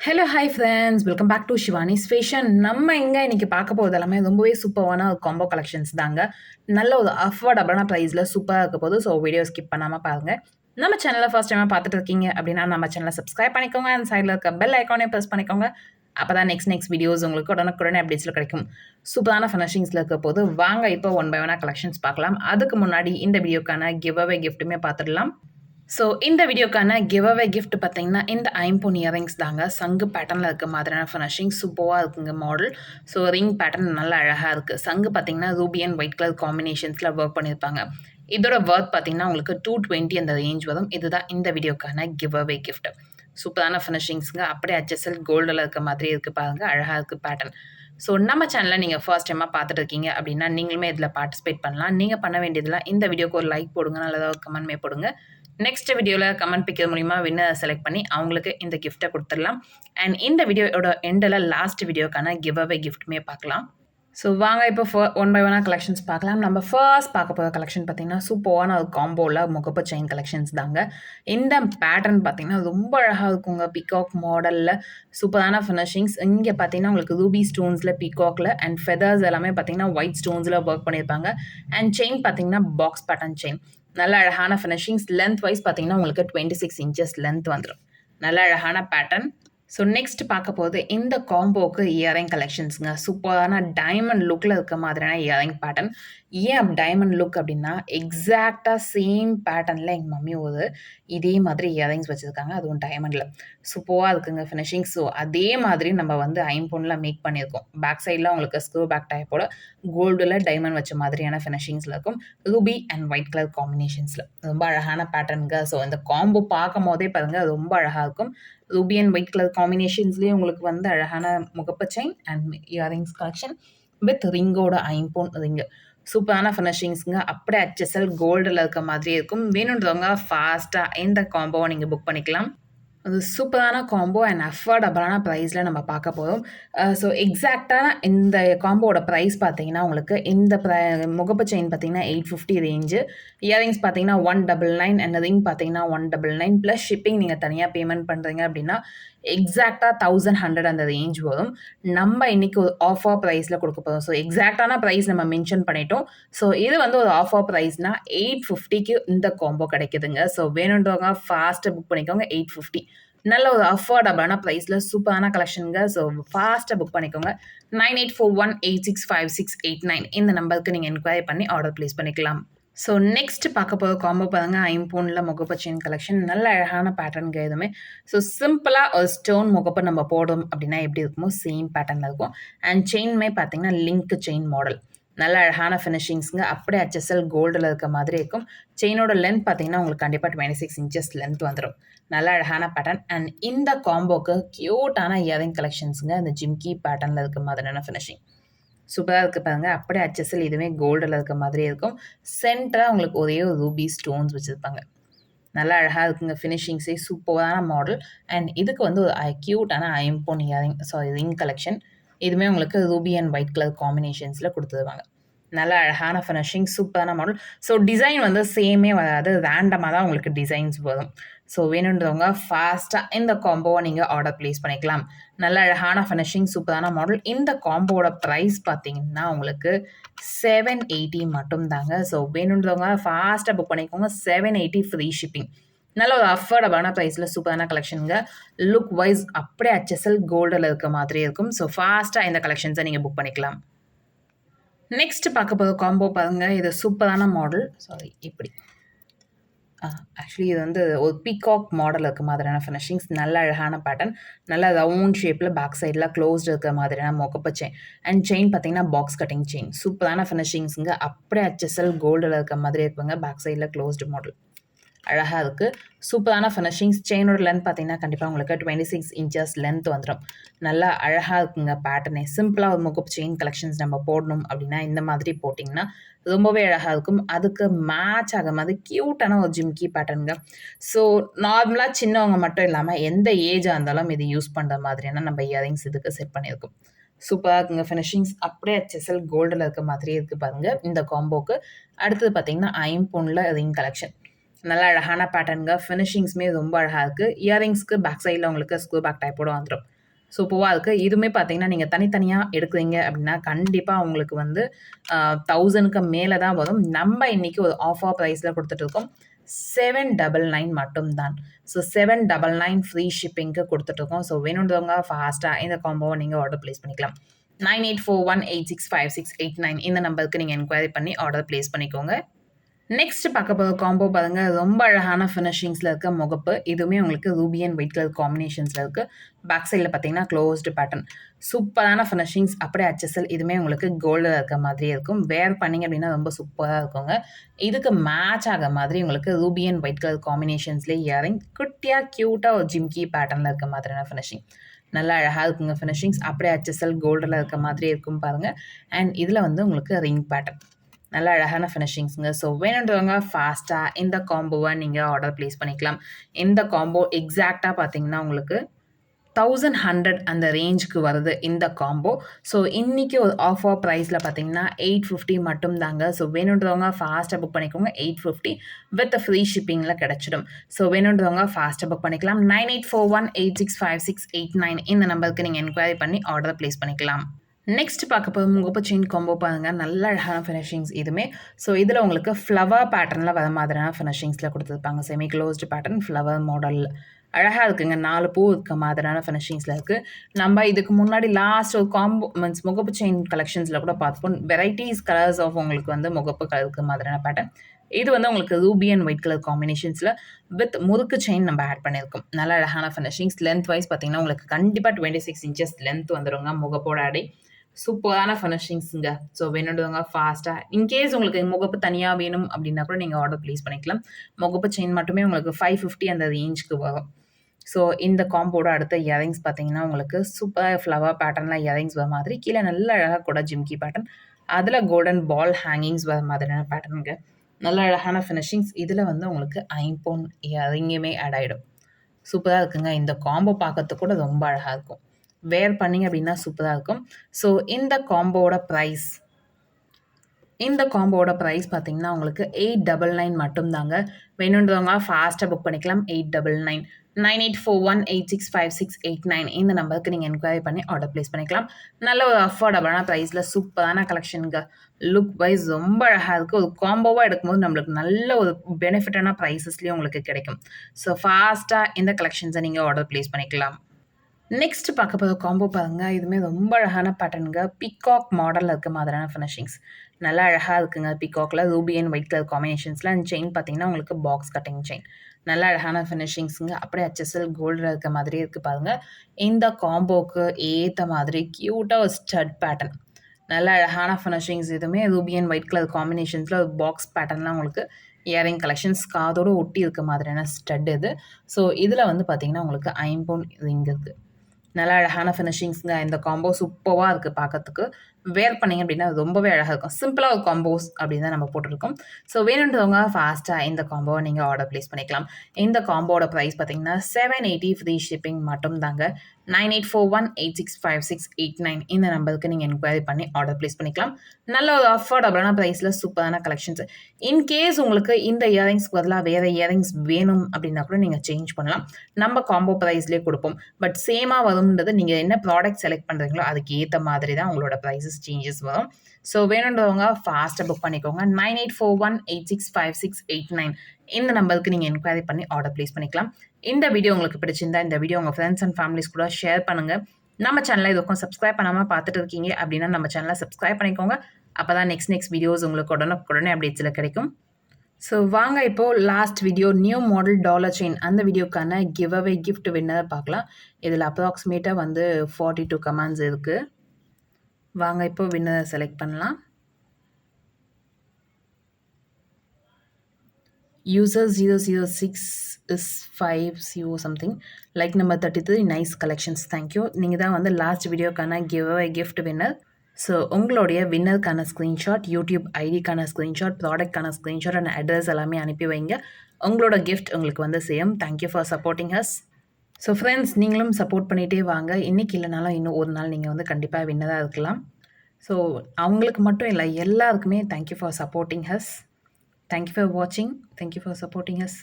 Hello hi friends welcome back to Shivani's fashion நம்ம இங்கே இன்றைக்கி பார்க்க போகிறது எல்லாமே ரொம்பவே சூப்பரான ஒரு காம்போ கலெக்ஷன்ஸ் தாங்க. நல்ல ஒரு அஃபோர்டபுளான ப்ரைஸில் சூப்பராக இருக்க போது ஸோ வீடியோ ஸ்கிப் பண்ணாமல் பாருங்கள் நம்ம சேனலை ஃபஸ்ட் டைமாக பார்த்துட்டு இருக்கீங்க அப்படின்னா நம்ம சேனலை சப்ஸ்கிரைப் பண்ணிக்கோங்க. அந்த சைடில் இருக்க பெல் ஐக்கானே ப்ரெஸ் பண்ணிக்கோங்க. அப்போ தான் நெக்ஸ்ட் நெக்ஸ்ட் வீடியோஸ் உங்களுக்கு உடனுக்குடனே அப்டேட்ஸில் கிடைக்கும். சூப்பரான ஃபினிஷிங்ஸில் இருக்க போது வாங்க இப்போ ஒன் பை ஒன்னாக கலெக்ஷன்ஸ் பார்க்கலாம். அதுக்கு முன்னாடி இந்த வீடியோக்கான கிவ் அவே கிஃப்ட்டுமே பார்த்துடலாம். ஸோ இந்த வீடியோக்கான கிவ் அவே கிஃப்ட் பார்த்தீங்கன்னா இந்த ஐம்பொன் இயரிங்ஸ் தாங்க. சங்கு பேட்டர்னில் இருக்க மாதிரியான ஃபினிஷிங் சூப்பராக இருக்குங்க மாடல் ஸோ ரிங் பேட்டர்ன் நல்லா அழகாக இருக்குது சங்கு பார்த்தீங்கன்னா ரூபி அண்ட் ஒயிட் கலர் காம்பினேஷன்ஸில் ஒர்க் பண்ணியிருப்பாங்க. இதோட ஒர்க் பார்த்தீங்கன்னா உங்களுக்கு டூ டுவெண்ட்டி அந்த ரேஞ்ச் வரும். இதுதான் இந்த வீடியோக்கான கிவ் அவே கிஃப்ட் சூப்பரான ஃபினிஷிங்ஸுங்க அப்படியே ஹெச்எஸ்எல் கோல்டில் இருக்க மாதிரி இருக்குது பாருங்கள் அழகாக இருக்குது பேட்டர்ன் ஸோ நம்ம சேனலில் நீங்கள் ஃபர்ஸ்ட் டைமாக பார்த்துட்டு இருக்கீங்க அப்படின்னா நீங்களுமே இதில் பார்ட்டிசிபேட் பண்ணலாம். நீங்கள் பண்ண வேண்டியதில் இந்த வீடியோக்கு ஒரு லைக் போடுங்க நல்லதாக ஒரு கமெண்ட்மே போடுங்க. நெக்ஸ்ட் வீடியோவில் கமெண்ட் பிக்கிறது மூலிமா வின்னர் செலக்ட் பண்ணி அவங்களுக்கு இந்த கிஃப்ட்டை கொடுத்துடலாம். அண்ட் இந்த வீடியோட எண்டில் லாஸ்ட் வீடியோக்கான கிவ் அவே கிஃப்ட்டுமே பார்க்கலாம். ஸோ வாங்க இப்போ ஃபர் ஒன் பை ஒன்னாக கலெக்ஷன்ஸ் பார்க்கலாம். நம்ம ஃபர்ஸ்ட் பார்க்க போகிற கலெக்ஷன் பார்த்தீங்கன்னா சூப்பரான ஒரு காம்போவில் முகப்பு செயின் கலெக்ஷன்ஸ் தாங்க. இந்த பேட்டர்ன் பார்த்தீங்கன்னா ரொம்ப அழகாக இருக்குங்க. பிகாக் மாடலில் சூப்பரான ஃபினிஷிங்ஸ் இங்கே பார்த்தீங்கன்னா உங்களுக்கு ரூபி ஸ்டோன்ஸில் பிகாக்கில் அண்ட் ஃபெதர்ஸ் எல்லாமே பார்த்தீங்கன்னா ஒயிட் ஸ்டோன்ஸில் ஒர்க் பண்ணியிருப்பாங்க. அண்ட் செயின் பார்த்தீங்கன்னா பாக்ஸ் பேட்டர்ன் செயின் நல்ல அழகான ஃபினிஷிங்ஸ் லென்த் வைஸ் பார்த்தீங்கன்னா உங்களுக்கு டுவெண்ட்டி சிக்ஸ் இன்ச்சஸ் லென்த் வந்துடும் நல்ல அழகான பேட்டர்ன் ஸோ நெக்ஸ்ட் பார்க்க போது இந்த காம்போக்கு இயரிங் கலெக்ஷன்ஸுங்க சூப்பரான டைமண்ட் லுக்கில் இருக்க மாதிரியான இயரிங் பேட்டர்ன் ஏன் டைமண்ட் லுக் அப்படின்னா எக்ஸாக்டாக சேம் பேட்டர்னில் எங்கள் மம்மி ஒரு இதே மாதிரி இயரிங்ஸ் வச்சுருக்காங்க. அதுவும் டைமண்டில் சூப்பராக இருக்குங்க ஃபினிஷிங் ஸோ அதே மாதிரி நம்ம வந்து ஐம்பொன்னில் மேக் பண்ணியிருக்கோம். பேக் சைடில் உங்களுக்கு ஸ்க்ரூ பேக் டைப்போட கோல்டில் டைமண்ட் வச்ச மாதிரியான ஃபினிஷிங்ஸில் இருக்கும். ரூபி அண்ட் ஒயிட் கலர் காம்பினேஷன்ஸில் ரொம்ப அழகான பேட்டர்னுங்க ஸோ இந்த காம்போ பார்க்கும் போதே பாருங்கள் ரொம்ப அழகாக இருக்கும். ரூபி அண்ட் ஒயிட் கலர் காம்பினேஷன்ஸ்லேயே உங்களுக்கு வந்து அழகான முகப்பு chain and earrings collection with ரிங்கோட ஐம்போன் ரிங்கு சூப்பரான ஃபினிஷிங்ஸுங்க அப்படியே ஹெச்எஸ்எல் கோல்டில் இருக்க மாதிரி இருக்கும். வேணுன்றவங்க ஃபாஸ்ட்டாக இந்த காம்போவை நீங்கள் புக் பண்ணிக்கலாம். அது சூப்பரான காம்போ அண்ட் அஃபோர்டபுளான ப்ரைஸில் நம்ம பார்க்க போகிறோம் ஸோ எக்ஸாக்டான இந்த காம்போட ப்ரைஸ் பார்த்தீங்கன்னா உங்களுக்கு இந்த ப்ரை முகப்பு செயின் பார்த்தீங்கன்னா எயிட் ஃபிஃப்டி ரேஞ்சு இயரிங்ஸ் பார்த்தீங்கன்னா one double nine and ring பார்த்தீங்கன்னா one double nine plus shipping நீங்கள் தனியாக பேமெண்ட் பண்ணுறீங்க அப்படின்னா எக்ஸாக்டாக தௌசண்ட் ஹண்ட்ரட் அந்த ரேஞ்ச் வரும். நம்ம இன்றைக்கி ஒரு ஆஃபர் ப்ரைஸில் கொடுக்க போகிறோம் ஸோ எக்ஸாக்டான ப்ரைஸ் நம்ம மென்ஷன் பண்ணிட்டோம். ஸோ இது வந்து ஒரு ஆஃபர் ப்ரைஸ்னால் எயிட் ஃபிஃப்டிக்கு இந்த காம்போ கிடைக்குதுங்க. ஸோ வேணுன்றவங்க ஃபாஸ்ட்டு புக் பண்ணிக்கோங்க எயிட் ஃபிஃப்டி நல்ல ஒரு அஃபோர்டபுளான ப்ரைஸில் சூப்பரான கலெக்ஷனுங்க ஸோ ஃபாஸ்ட்டாக புக் பண்ணிக்கோங்க. Nine eight four one eight six five six eight nine இந்த நம்பருக்கு நீங்கள் என்கொயரி பண்ணி ஆர்டர் ப்ளேஸ் பண்ணிக்கலாம். ஸோ நெக்ஸ்ட் பார்க்க போகிற காம்போ பாருங்கள் ஐம்பூனில் முகப்பு செயின் கலெக்ஷன் நல்ல அழகான பேட்டர்னுங்க எதுவுமே. ஸோ சிம்பிளாக ஒரு ஸ்டோன் முகப்பை நம்ம போடும் அப்படின்னா எப்படி இருக்குமோ சேம் பேட்டர்னில் இருக்கும். அண்ட் செயின்மே பார்த்தீங்கன்னா லிங்க் செயின் மாடல் நல்ல அழகான ஃபினிஷிங்ஸுங்க அப்படியே ஹெச்எஸ்எல் கோல்டில் இருக்க மாதிரி இருக்கும். செயினோட லென்த் பார்த்தீங்கன்னா உங்களுக்கு கண்டிப்பாக டுவெண்ட்டி சிக்ஸ் இன்ச்சஸ் லென்த் வந்துடும் நல்ல அழகான பேட்டர்ன் அண்ட் இந்த காம்போக்கு க்யூட்டான இயரிங் கலெக்ஷன்ஸுங்க இந்த ஜிம்கி பேட்டர்னில் இருக்க மாதிரியான ஃபினிஷிங் சூப்பராக இருக்குது பாருங்கள் அப்படியே ஹெச்எஸ்எல் இதுவுமே கோல்டில் இருக்க மாதிரி இருக்கும். சென்டராக உங்களுக்கு ஒரே ஒரு ரூபி ஸ்டோன்ஸ் வச்சுருப்பாங்க. நல்லா அழகாக இருக்குங்க ஃபினிஷிங்ஸே சூப்பரான மாடல் அண்ட் இதுக்கு வந்து ஒரு க்யூட்டான ஐம்போன் இயரிங் சாரி ரிங் கலெக்ஷன் இதுவுமே உங்களுக்கு ரூபி அண்ட் ஒயிட் கலர் காம்பினேஷன்ஸில் கொடுத்துருவாங்க நல்ல அழகான ஃபினிஷிங் சூப்பரான மாடல் ஸோ டிசைன் வந்து சேமே வராது. ரேண்டமாக தான் உங்களுக்கு டிசைன்ஸ் வரும். ஸோ வேணுன்றவங்க ஃபாஸ்ட்டாக இந்த காம்போவை நீங்கள் ஆர்டர் ப்ளேஸ் பண்ணிக்கலாம். நல்ல அழகான ஃபினிஷிங் சூப்பரான மாடல் இந்த காம்போவோட ப்ரைஸ் பார்த்தீங்கன்னா உங்களுக்கு செவன் எயிட்டி மட்டும் தாங்க. ஸோ வேணுன்றவங்க ஃபாஸ்ட்டாக புக் பண்ணிக்கோங்க. செவன் எயிட்டி ஃப்ரீ ஷிப்பிங் நல்ல ஒரு அஃபோர்டபான ப்ரைஸில் சூப்பரான கலெக்ஷனுங்க லுக் வைஸ் அப்படியே அச்சசல் கோல்டில் இருக்க மாதிரி இருக்கும். ஸோ ஃபாஸ்ட்டாக இந்த கலெக்ஷன்ஸை நீங்கள் புக் பண்ணிக்கலாம். நெக்ஸ்ட் பார்க்க போகிற காம்போ பாருங்கள் இது சூப்பரான மாடல் சாரி இப்படி. ஆக்சுவலி இது வந்து ஒரு பீகாக் மாடல் இருக்க மாதிரியான ஃபினிஷிங்ஸ் நல்ல அழகான பேட்டர்ன் நல்ல ரவுண்ட் ஷேப்பில் பேக் சைடில் க்ளோஸ்டு இருக்க மாதிரியான மொக்கப்ப செயின் அண்ட் செயின் பார்த்தீங்கன்னா பாக்ஸ் கட்டிங் செயின் சூப்பரான ஃபினிஷிங்ஸுங்க அப்படியே அச்சசல் கோல்டில் இருக்க மாதிரி இருக்குங்க. பேக் சைடில் க்ளோஸ்டு மாடல் அழகாக இருக்குது சூப்பரான ஃபினிஷிங்ஸ் செயினோட லென்த் பார்த்தீங்கன்னா கண்டிப்பாக உங்களுக்கு டுவெண்ட்டி சிக்ஸ் இன்ச்சஸ் லென்த் வந்துடும் நல்லா அழகாக இருக்குங்க பேட்டர்னே சிம்பிளாக ஒரு முகப்பு செயின் கலெக்ஷன்ஸ் நம்ம போடணும் அப்படின்னா இந்த மாதிரி போட்டிங்கன்னா ரொம்பவே அழகாக இருக்கும். அதுக்கு மேட்ச் ஆக மாதிரி க்யூட்டான ஒரு ஜிம்கி பேட்டர்னுங்க ஸோ நார்மலாக சின்னவங்க மட்டும் இல்லாமல் எந்த ஏஜாக இருந்தாலும் இது யூஸ் பண்ணுற மாதிரியான நம்ம இயரிங்ஸ் இதுக்கு செட் பண்ணியிருக்கோம். சூப்பராக இருக்குங்க ஃபினிஷிங்ஸ் அப்படியே செசல் கோல்டில் இருக்க மாதிரியே இருக்குது பாருங்கள் இந்த காம்போக்கு அடுத்தது பார்த்தீங்கன்னா ஐம்பொன்னில் ரிங் கலெக்ஷன் நல்ல அழகான பேட்டர்னுங்க ஃபினிஷிங்ஸுமே ரொம்ப அழகாக இருக்குது இயரிங்ஸ்க்கு பேக் சைடில் உங்களுக்கு ஸ்க்ரூ பேக் டைப்போடு வந்துடும் சூப்பராக இருக்குது இதுவுமே பார்த்தீங்கன்னா நீங்கள் தனித்தனியாக எடுக்கிறீங்க அப்படின்னா கண்டிப்பாக உங்களுக்கு வந்து தௌசண்ட்க்கு மேலே தான் வரும். நம்ம இன்றைக்கி ஒரு ஆஃபர் ப்ரைஸில் கொடுத்துட்ருக்கோம் செவன் டபுள் நைன் மட்டும்தான். So seven double nine free ஷிப்பிங்க்கு கொடுத்துட்ருக்கோம் ஸோ வேணுன்றவங்க ஃபாஸ்ட்டாக இந்த காம்போவை நீங்கள் ஆர்டர் ப்ளேஸ் பண்ணிக்கலாம். Nine eight four one eight six five six eight nine இந்த நம்பருக்கு நீங்கள் என்கொயரி பண்ணி ஆர்டர் ப்ளேஸ் பண்ணிக்கோங்க. நெக்ஸ்ட் பார்க்க போகிற காம்போ பாருங்க. ரொம்ப அழகான ஃபினிஷிங்ஸில் இருக்க முகப்பு. இதுவுமே உங்களுக்கு ரூபி அண்ட் ஒயிட் கலர் காம்பினேஷன்ஸில் இருக்குது பேக் சைடில் பார்த்தீங்கன்னா க்ளோஸ்டு பேட்டர்ன் சூப்பரான ஃபினிஷிங்ஸ் அப்படியே அச்சசல் இதுவுமே உங்களுக்கு கோல்டில் இருக்க மாதிரி இருக்கும். வேர் பண்ணிங்க அப்படின்னா ரொம்ப சூப்பராக இருக்குங்க. இதுக்கு மேட்ச் ஆக மாதிரி உங்களுக்கு ரூபி அண்ட் ஒயிட் கலர் காம்பினேஷன்ஸ்லேயே இயரிங் குட்டியாக க்யூட்டாக ஒரு ஜிம்கி பேட்டர்னில் இருக்க மாதிரியான ஃபினிஷிங் நல்லா அழகாக இருக்குங்க ஃபினிஷிங்ஸ் அப்படியே அச்சசல் கோல்டில் இருக்க மாதிரி இருக்கும் பாருங்கள் அண்ட் இதில் வந்து உங்களுக்கு ரிங் பேட்டர்ன் நல்ல அழகான ஃபினிஷிங்ஸுங்க ஸோ வேணுன்றவங்க ஃபாஸ்ட்டாக இந்த காம்போவை நீங்கள் ஆர்டர் ப்ளேஸ் பண்ணிக்கலாம். இந்த காம்போ எக்ஸாக்டாக பார்த்தீங்கன்னா உங்களுக்கு தௌசண்ட் ஹண்ட்ரட் அந்த ரேஞ்சுக்கு வருது இந்த காம்போ ஸோ இன்றைக்கி ஒரு ஆஃபர் ப்ரைஸில் பார்த்தீங்கன்னா எயிட் ஃபிஃப்டி மட்டும் தாங்க ஸோ வேணுன்றவங்க ஃபாஸ்ட்டாக புக் பண்ணிக்கோங்க. எயிட் ஃபிஃப்டி வித் ஃப்ரீ ஷிப்பிங்கில் கிடச்சிடும். ஸோ வேணுன்றவங்க ஃபாஸ்ட்டாக புக் பண்ணிக்கலாம். Nine eight four one eight six five six eight nine இந்த நம்பருக்கு நீங்கள் என்கொயரி பண்ணி ஆர்டர் ப்ளேஸ் பண்ணிக்கலாம். நெக்ஸ்ட் பார்க்க போது முகப்பு செயின் காம்போ பாருங்கள் நல்ல அழகான ஃபினிஷிங்ஸ் இதுவுமே ஸோ இதில் உங்களுக்கு ஃப்ளவர் பேட்டர்னில் வர மாதிரியான ஃபினிஷிங்ஸில் கொடுத்துருப்பாங்க. Semi closed pattern flower model அழகாக இருக்குங்க. நாலு பூ இருக்க மாதிரியான ஃபினிஷிங்ஸில் இருக்குது நம்ம இதுக்கு முன்னாடி லாஸ்ட் ஒரு காம்போ மீன்ஸ் முகப்பு செயின் கலெக்ஷன்ஸில் கூட பார்த்துப்போம். வெரைட்டிஸ் கலர்ஸ் ஆஃப் உங்களுக்கு வந்து முகப்பு கலருக்கு மாதிரியான பேட்டர்ன் இது வந்து உங்களுக்கு ரூபி அண்ட் ஒயிட் கலர் காம்பினேஷன்ஸில் வித் முறுக்கு செயின் நம்ம ஆட் பண்ணியிருக்கோம். நல்ல அழகான ஃபினிஷிங்ஸ் லென்த் வைஸ் பார்த்தீங்கன்னா உங்களுக்கு கண்டிப்பாக டுவெண்ட்டி சிக்ஸ் இன்ச்சஸ் லென்த் வந்துடுங்க முகப்போட அடை. சூப்பரான ஃபினிஷிங்ஸுங்க ஸோ வேணுன்றவங்க ஃபாஸ்ட்டாக இன்கேஸ் உங்களுக்கு முகப்பு தனியாக வேணும் அப்படின்னா கூட நீங்கள் ஆர்டர் ப்ளேஸ் பண்ணிக்கலாம். முகப்பு செயின் மட்டுமே உங்களுக்கு ஃபைவ் ஃபிஃப்டி அந்த ரேஞ்சுக்கு வரும். ஸோ இந்த காம்போட அடுத்த இயரிங்ஸ் பார்த்தீங்கன்னா உங்களுக்கு சூப்பராக ஃப்ளவர் பேட்டர்னில் இயரிங்ஸ் வர மாதிரி கீழே நல்ல அழகாக கூட ஜிம்கி பேட்டர்ன் அதில் கோல்டன் பால் ஹேங்கிங்ஸ் வர மாதிரியான பேட்டர்னுங்க நல்ல அழகான ஃபினிஷிங்ஸ் இதில் வந்து உங்களுக்கு ஐம்பொன் இயரிங்குமே ஆட் ஆகிடும் சூப்பராக இருக்குங்க. இந்த காம்போ பார்க்கறதுக்கு கூட ரொம்ப அழகாக இருக்கும். வேர் பண்ணிங்க அப்படின்னா சூப்பராக இருக்கும். ஸோ இந்த காம்போவோட ப்ரைஸ் இந்த காம்போவோட ப்ரைஸ் பார்த்தீங்கன்னா உங்களுக்கு எயிட் டபுள் நைன் மட்டும்தாங்க. வேணுன்றவங்க ஃபாஸ்ட்டாக புக் பண்ணிக்கலாம். Eight double nine nine eight four one eight six five six eight nine இந்த நம்பருக்கு நீங்கள் என்கொயரி பண்ணி ஆர்டர் ப்ளேஸ் பண்ணிக்கலாம். நல்ல ஒரு அஃபோர்டபுளான ப்ரைஸில் சூப்பரான கலெக்ஷனுங்க லுக் வைஸ் ரொம்ப அழகாக இருக்குது ஒரு காம்போவாக எடுக்கும்போது நம்மளுக்கு நல்ல ஒரு பெனிஃபிட்டான ப்ரைஸஸ்லேயும் உங்களுக்கு கிடைக்கும். ஸோ ஃபாஸ்ட்டாக இந்த கலெக்ஷன்ஸை நீங்கள் ஆர்டர் ப்ளேஸ் பண்ணிக்கலாம். நெக்ஸ்ட் பார்க்க போகிற காம்போ பாருங்க. இதுவுமே ரொம்ப அழகான பேட்டர்னுங்க பிகாக் மாடலில் இருக்க மாதிரியான ஃபினிஷிங்ஸ் நல்லா அழகாக இருக்குங்க பிகாக்கில் ரூபி அண்ட் ஒயிட் கலர் காம்பினேஷன்ஸில் அண்ட் செயின் பார்த்தீங்கன்னா உங்களுக்கு பாக்ஸ் கட்டிங் செயின் நல்ல அழகான ஃபினிஷிங்ஸுங்க அப்படியே ஹெச்எஸ்எல் கோல்டில் இருக்க மாதிரியே இருக்குது பாருங்கள் இந்த காம்போக்கு ஏற்ற மாதிரி க்யூட்டாக ஒரு ஸ்டட் பேட்டர்ன் நல்ல அழகான ஃபினிஷிங்ஸ் இதுவுமே. ரூபி அண்ட் ஒயிட் கலர் காம்பினேஷன்ஸில் ஒரு பாக்ஸ் பேட்டர்ன்லாம் உங்களுக்கு இயரிங் கலெக்ஷன்ஸ் காதோடு ஒட்டி இருக்க மாதிரியான ஸ்டட் இது. ஸோ இதில் வந்து பார்த்திங்கன்னா உங்களுக்கு ஐம்போன் ரிங் இருக்குது நல்ல அழகான ஃபினிஷிங்ஸுங்க இந்த காம்போ சூப்பராக இருக்குது பார்க்கறதுக்கு வேர் பண்ணிங்க அப்படின்னா ரொம்பவே அழகாக இருக்கும். சிம்பிளாக ஒரு காம்போஸ் அப்படின்னு தான் நம்ம போட்டிருக்கோம். ஸோ வேணுன்றவங்க ஃபாஸ்ட்டாக இந்த காம்போவை நீங்கள் ஆர்டர் ப்ளேஸ் பண்ணிக்கலாம். இந்த காம்போட ப்ரைஸ் பார்த்தீங்கன்னா செவன் எயிட்டி ஃப்ரீ ஷிப்பிங் மட்டும் தாங்க nine eight four one eight six five six eight nine இந்த நம்பருக்கு நீங்கள் என்கொயரி பண்ணி ஆர்டர் ப்ளேஸ் பண்ணிக்கலாம். நல்ல ஒரு அஃபோர்டபுளான ப்ரைஸில் சூப்பரான கலெக்ஷன்ஸ் இன்கேஸ் உங்களுக்கு இந்த இயரிங்ஸ்க்கு பதிலாக வேறு இயரிங்ஸ் வேணும் அப்படின்னா கூட நீங்கள் சேஞ்ச் பண்ணலாம். நம்ம காம்போ ப்ரைஸ்லேயே கொடுப்போம். பட் சேமாக வரும்ன்றது நீங்கள் என்ன ப்ராடக்ட் செலக்ட் பண்ணுறீங்களோ அதுக்கு ஏற்ற மாதிரி தான் உங்களோட ப்ரைஸஸ் சேஞ்சஸ் வரும் ஸோ வேணுன்றவங்க ஃபாஸ்ட்டாக புக் பண்ணிக்கோங்க. Nine eight four one eight six five six eight nine இந்த நம்பருக்கு நீங்கள் என்கொயரி பண்ணி ஆர்டர் ப்ளேஸ் பண்ணிக்கலாம். இந்த வீடியோ உங்களுக்கு பிடிச்சிருந்தா இந்த வீடியோ உங்கள் ஃப்ரெண்ட்ஸ் அண்ட் ஃபேமிலிஸ் கூட ஷேர் பண்ணுங்கள் நம்ம சேனலை இதுக்கும் சப்ஸ்கிரைப் பண்ணாமல் பார்த்துட்டு இருக்கீங்க அப்படின்னா நம்ம சேனலை சப்ஸ்கிரைப் பண்ணிக்கோங்க. அப்போ தான் நெக்ஸ்ட் நெக்ஸ்ட் வீடியோஸ் உங்களுக்கு உடனே உடனே அப்டேட்ஸில் கிடைக்கும். ஸோ வாங்க இப்போது last video new model dollar chain அந்த வீடியோக்கான கிவ் அவே கிஃப்ட் வின்னதை பார்க்கலாம். இதில் அப்ராக்சிமேட்டாக வந்து ஃபார்ட்டி டூ கமெண்ட்ஸ் இருக்குது வாங்க இப்போ வின்னரை செலக்ட் பண்ணலாம். User zero zero six is five zero something like number thirty three nice collections thank you நீங்கள் தான் வந்து லாஸ்ட் வீடியோக்கான give away gift winner so உங்களுடைய வின்னருக்கான ஸ்க்ரீன்ஷாட் யூடியூப் ஐடிக்கான ஸ்க்ரீன்ஷாட் ப்ராடக்ட்கான ஸ்க்ரீன்ஷாட் அண்ட் அட்ரஸ் எல்லாமே அனுப்பி வைங்க. உங்களோட கிஃப்ட் உங்களுக்கு வந்து same thank you for supporting us so friends நீங்களும் சப்போர்ட் பண்ணிகிட்டே வாங்க. இன்றைக்கி இல்லைனாலும் இன்னும் ஒரு நாள் நீங்கள் வந்து கண்டிப்பாக வின்னதாக இருக்கலாம். ஸோ அவங்களுக்கு மட்டும் இல்லை எல்லாருக்குமே thank you for supporting us thank you for வாட்சிங் thank you for supporting us